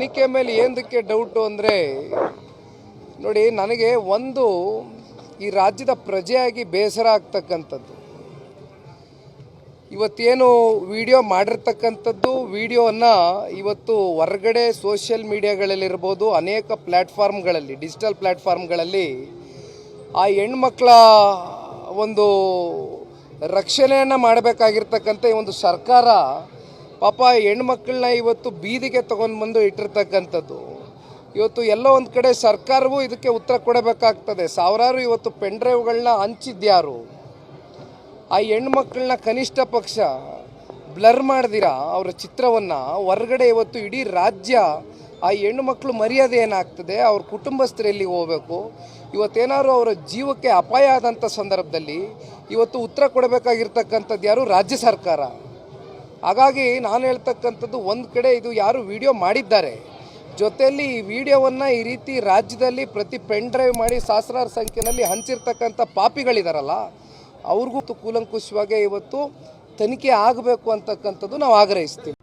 ತನಿಖೆ ಮೇಲೆ ಏನಕ್ಕೆ ಡೌಟು ಅಂದರೆ, ನೋಡಿ ನನಗೆ ಒಂದು ಈ ರಾಜ್ಯದ ಪ್ರಜೆಯಾಗಿ ಬೇಸರ ಆಗ್ತಕ್ಕಂಥದ್ದು. ಇವತ್ತೇನು ವಿಡಿಯೋ ಮಾಡಿರ್ತಕ್ಕಂಥದ್ದು, ವಿಡಿಯೋವನ್ನು ಇವತ್ತು ಹೊರಗಡೆ ಸೋಷಿಯಲ್ ಮೀಡಿಯಾಗಳಲ್ಲಿರ್ಬೋದು ಅನೇಕ ಪ್ಲ್ಯಾಟ್ಫಾರ್ಮ್ಗಳಲ್ಲಿ ಡಿಜಿಟಲ್ ಪ್ಲ್ಯಾಟ್ಫಾರ್ಮ್ಗಳಲ್ಲಿ ಆ ಹೆಣ್ಮಕ್ಳ ಒಂದು ರಕ್ಷಣೆಯನ್ನು ಮಾಡಬೇಕಾಗಿರ್ತಕ್ಕಂಥ ಈ ಒಂದು ಸರ್ಕಾರ ಪಾಪ ಹೆಣ್ಮಕ್ಳನ್ನ ಇವತ್ತು ಬೀದಿಗೆ ತಗೊಂಡು ಬಂದು ಇಟ್ಟಿರ್ತಕ್ಕಂಥದ್ದು. ಇವತ್ತು ಎಲ್ಲೋ ಒಂದು ಕಡೆ ಸರ್ಕಾರವೂ ಇದಕ್ಕೆ ಉತ್ತರ ಕೊಡಬೇಕಾಗ್ತದೆ. ಸಾವಿರಾರು ಇವತ್ತು ಪೆಂಡ್ರೈವ್ಗಳನ್ನ ಹಂಚಿದ್ಯಾರು. ಆ ಹೆಣ್ಮಕ್ಳನ್ನ ಕನಿಷ್ಠ ಪಕ್ಷ ಬ್ಲರ್ ಮಾಡ್ದಿರಾ ಅವರ ಚಿತ್ರವನ್ನು? ಹೊರಗಡೆ ಇವತ್ತು ಇಡೀ ರಾಜ್ಯ ಆ ಹೆಣ್ಣು ಮಕ್ಕಳು ಮರ್ಯಾದೆ ಏನಾಗ್ತದೆ? ಅವ್ರ ಕುಟುಂಬಸ್ಥರಲ್ಲಿ ಹೋಗ್ಬೇಕು. ಹೋಗಬೇಕು ಇವತ್ತೇನಾದ್ರು ಅವರ ಜೀವಕ್ಕೆ ಅಪಾಯ ಆದಂಥ ಸಂದರ್ಭದಲ್ಲಿ ಇವತ್ತು ಉತ್ತರ ಕೊಡಬೇಕಾಗಿರ್ತಕ್ಕಂಥದ್ದು ಯಾರು? ರಾಜ್ಯ ಸರ್ಕಾರ. ಹಾಗಾಗಿ ನಾನು ಹೇಳ್ತಕ್ಕಂಥದ್ದು ಒಂದು ಕಡೆ ಇದು ಯಾರು ವಿಡಿಯೋ ಮಾಡಿದ್ದಾರೆ. ಜೊತೆಯಲ್ಲಿ ಈ ವಿಡಿಯೋವನ್ನು ಈ ರೀತಿ ರಾಜ್ಯದಲ್ಲಿ ಪ್ರತಿ ಪೆನ್ ಡ್ರೈವ್ ಮಾಡಿ ಸಹಸ್ರಾರು ಸಂಖ್ಯೆಯಲ್ಲಿ ಹಂಚಿರ್ತಕ್ಕಂಥ ಪಾಪಿಗಳಿದಾರಲ್ಲ, ಅವ್ರಿಗೂ ಕೂಲಂಕುಷವಾಗಿ ಇವತ್ತು ತನಿಖೆ ಆಗಬೇಕು ಅಂತಕ್ಕಂಥದ್ದು ನಾವು ಆಗ್ರಹಿಸ್ತೀವಿ.